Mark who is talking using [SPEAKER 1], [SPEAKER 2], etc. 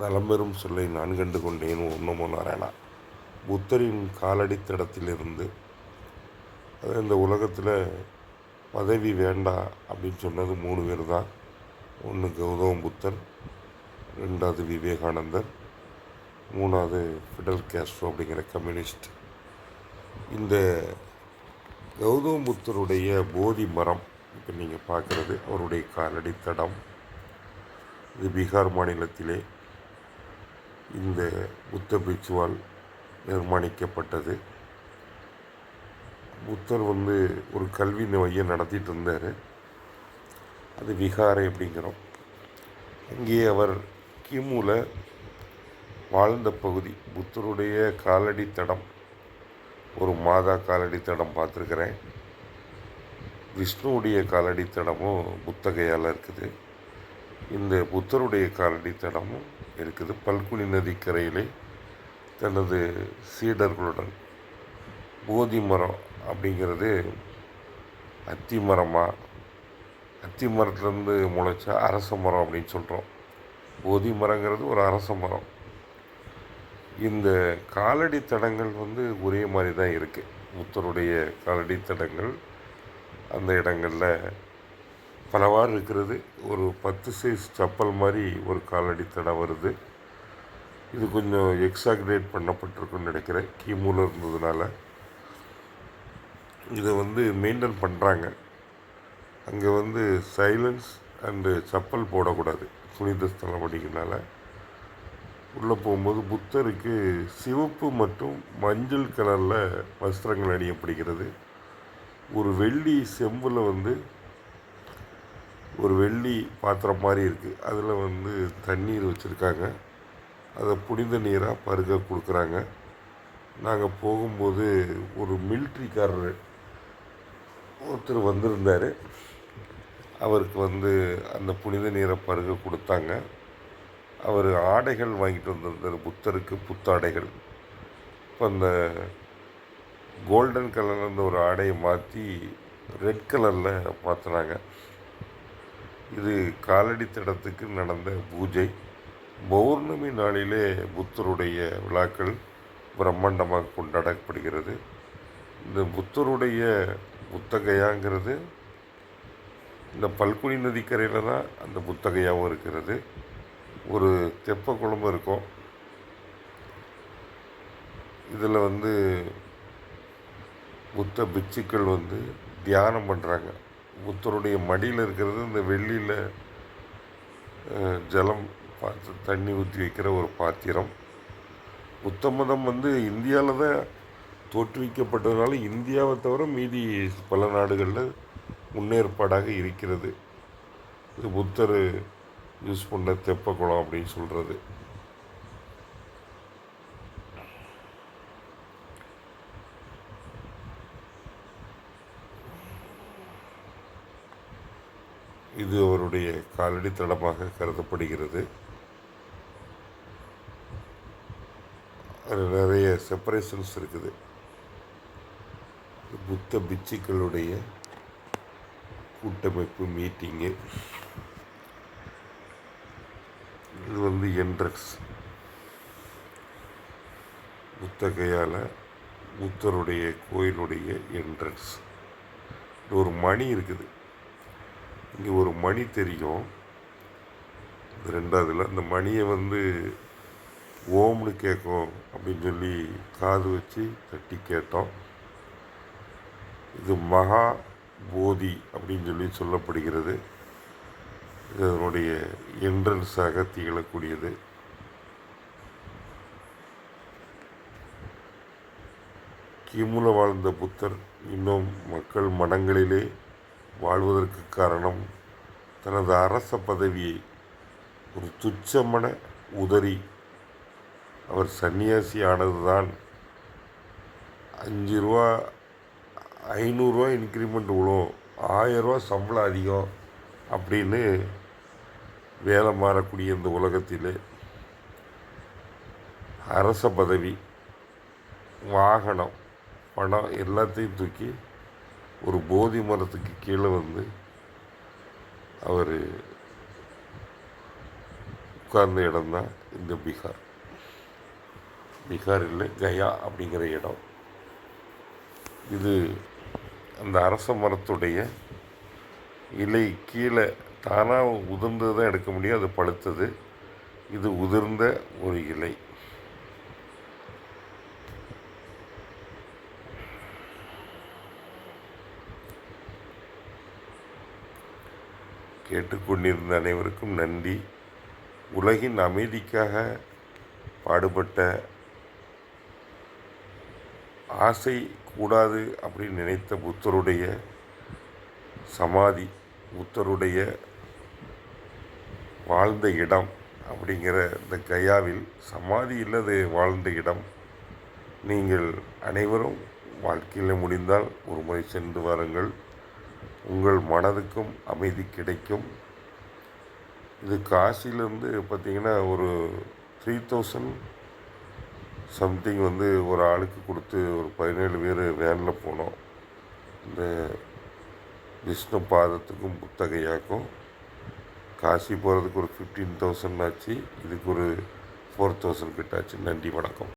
[SPEAKER 1] நலம்பெறும் சொல்லை நான் கண்டு கொண்டேன் ஒன்றுமோ நாராயணா. புத்தரின் காலடி காலடித்தடத்திலிருந்து அதாவது இந்த உலகத்தில் பதவி வேண்டாம் அப்படின்னு சொன்னது மூணு பேர் தான் ஒன்று கௌதம் புத்தர் ரெண்டாவது விவேகானந்தர் மூணாவது ஃபிடல் கேஸ்ட்ரோ அப்படிங்கிற கம்யூனிஸ்ட். இந்த கௌதம் புத்தருடைய போதி மரம் இப்போ நீங்கள் பார்க்குறது அவருடைய காலடி தடம் இது பீகார் மாநிலத்திலே இந்த புத்த பிச்சுவால் நிர்மாணிக்கப்பட்டது. புத்தர் வந்து ஒரு கல்வி மையம் நடத்திட்டு இருந்தார் அது விகாரை அப்படிங்கிறோம். இங்கே அவர் கிமுல வாழ்ந்த பகுதி புத்தருடைய காலடி தடம் ஒரு மாதா காலடி தடம் பார்த்துருக்குறேன். விஷ்ணுவுடைய காலடி தடமும் புத்தகையால் இருக்குது. இந்த புத்தருடைய காலடி தடமும் இருக்குது. பல்குனி நதிக்கரையிலே தனது சீடர்களுடன் போதி மரம் அப்படிங்கிறது அத்தி மரமாக அத்தி மரத்துலேருந்து முளைச்சா அரச மரம் அப்படின்னு சொல்கிறோம் போதி மரங்கிறது ஒரு அரச மரம். இந்த காலடி தடங்கள் வந்து ஒரே மாதிரி தான் இருக்குது புத்தருடைய காலடி தடங்கள் அந்த இடங்களில் பலவாறு இருக்கிறது. ஒரு பத்து சைஸ் செப்பல் மாதிரி ஒரு காலடி தடம் வருது. இது கொஞ்சம் எக்ஸாக்ரேட் பண்ணப்பட்டிருக்குன்னு நினைக்கிறேன். கீமூல இருந்ததுனால. இதை வந்து மெயின்டைன் பண்ணுறாங்க அங்கே வந்து சைலன்ஸ் அண்டு செப்பல் போடக்கூடாது. புனித ஸ்தலம் அப்படிங்கிறனால உள்ளே போகும்போது புத்தருக்கு சிவப்பு மற்றும் மஞ்சள் கலரில் வஸ்திரங்கள் அணியப்படுகிறது. ஒரு வெள்ளி செம்பில் வந்து ஒரு வெள்ளி பாத்திரம் மாதிரி இருக்குது அதில் வந்து தண்ணீர் வச்சுருக்காங்க. அதை புனித நீராக பருக கொடுக்குறாங்க. நாங்கள் போகும்போது ஒரு மிலிட்ரிக்காரர் ஒருத்தர் வந்திருந்தார். அவருக்கு வந்து அந்த புனித நீரை பருக கொடுத்தாங்க. அவர் ஆடைகள் வாங்கிட்டு வந்திருந்தார். புத்தருக்கு புத்தாடைகள். இப்போ அந்த கோல்டன் கலரில் இருந்த ஒரு ஆடையை மாற்றி ரெட் கலரில் மாற்றினாங்க இது காலடி தடத்துக்கு நடந்த பூஜை. பௌர்ணமி நாளிலே புத்தருடைய விழாக்கள் பிரம்மாண்டமாக கொண்டாடப்படுகிறது. இந்த புத்தருடைய புத்தகையாங்கிறது இந்த பல்குனி நதிக்கரையில் தான் அந்த புத்தகையாகவும் இருக்கிறது. ஒரு தெப்ப குழம்பு இருக்கும். இதில் வந்து புத்த பிட்சுக்கள் வந்து தியானம் பண்ணுறாங்க புத்தருடைய மடியில் இருக்கிறது இந்த வெள்ளியில் ஜலம் பார்த்து தண்ணி ஊற்றி வைக்கிற ஒரு பாத்திரம். புத்த மதம் வந்து இந்தியாவில் தான் தோற்றுவிக்கப்பட்டதுனால இந்தியாவை தவிர மீதி பல நாடுகளில் முன்னேற்பாடாக இருக்கிறது. இது புத்தர் யூஸ் பண்ண தெப்ப குளம் அப்படின்னு சொல்கிறது இது அவருடைய காலடி தடமாக கருதப்படுகிறது. அதில் நிறைய செப்பரேஷன்ஸ் இருக்குது. புத்த பிச்சுக்களுடைய கூட்டமைப்பு மீட்டிங்கு இது வந்து என்ட்ரன்ஸ் புத்தகையால் புத்தருடைய கோயிலுடைய என்ட்ரன்ஸ் ஒரு மணி இருக்குது. இங்கே ஒரு மணி தெரியும். இது ரெண்டாவதுல அந்த மணியை வந்து ஓம்னு கேட்கும் அப்படின்னு சொல்லி காது வச்சு தட்டி கேட்டோம். இது மகா போதி அப்படின்னு சொல்லி சொல்லப்படுகிறது. இது அதனுடைய என்ட்ரன்ஸாக திகழக்கூடியது. கிமுல வாழ்ந்த புத்தர் இன்னும் மக்கள் மனங்களிலே வாழ்வதற்கு காரணம் தனது அரச பதவியை ஒரு துச்சமன உதறி அவர் சன்னியாசி ஆனதுதான் அஞ்சு ரூபா ஐநூறுரூவா இன்க்ரிமெண்ட் விழும். ஆயரூவா சம்பளம் அதிகம் அப்படின்னு வேலை மாறக்கூடிய இந்த உலகத்திலே அரச பதவி வாகனம் பணம் எல்லாத்தையும் தூக்கி ஒரு போதி மரத்துக்கு கீழே வந்து அவர் உட்கார்ந்த இடம்தான் இந்த பீகார். பீகார் இல்லை கயா அப்படிங்கிற இடம். இது அந்த அரச மரத்துடைய இலை கீழே தானாக உதிர்ந்தது தான் எடுக்க முடியும் அது பழுத்தது. இது உதிர்ந்த ஒரு இலை. கேட்டுக்கொண்டிருந்த அனைவருக்கும் நன்றி. உலகின் அமைதிக்காக பாடுபட்ட ஆசை கூடாது அப்படின்னு நினைத்த புத்தருடைய சமாதி புத்தருடைய வாழ்ந்த இடம் அப்படிங்கிற இந்த கயாவில் சமாதி இல்லது வாழ்ந்த இடம் நீங்கள் அனைவரும் வாழ்க்கையில் முடிந்தால் ஒரு முறை சென்று வாருங்கள். உங்கள் மனதுக்கும் அமைதி கிடைக்கும். இது காசிலேருந்து பார்த்திங்கன்னா ஒரு த்ரீ தௌசண்ட் சம்திங் வந்து ஒரு ஆளுக்கு கொடுத்து ஒரு பதினேழு பேர் வேனில் போனோம். இந்த விஷ்ணு பாதத்துக்கும் புத்தகையாக்கும். காசி போகிறதுக்கு ஒரு ஃபிஃப்டீன் தௌசண்ட் ஆச்சு. இதுக்கு ஒரு ஃபோர் தௌசண்ட் கிட்ட ஆச்சு. நன்றி வணக்கம்.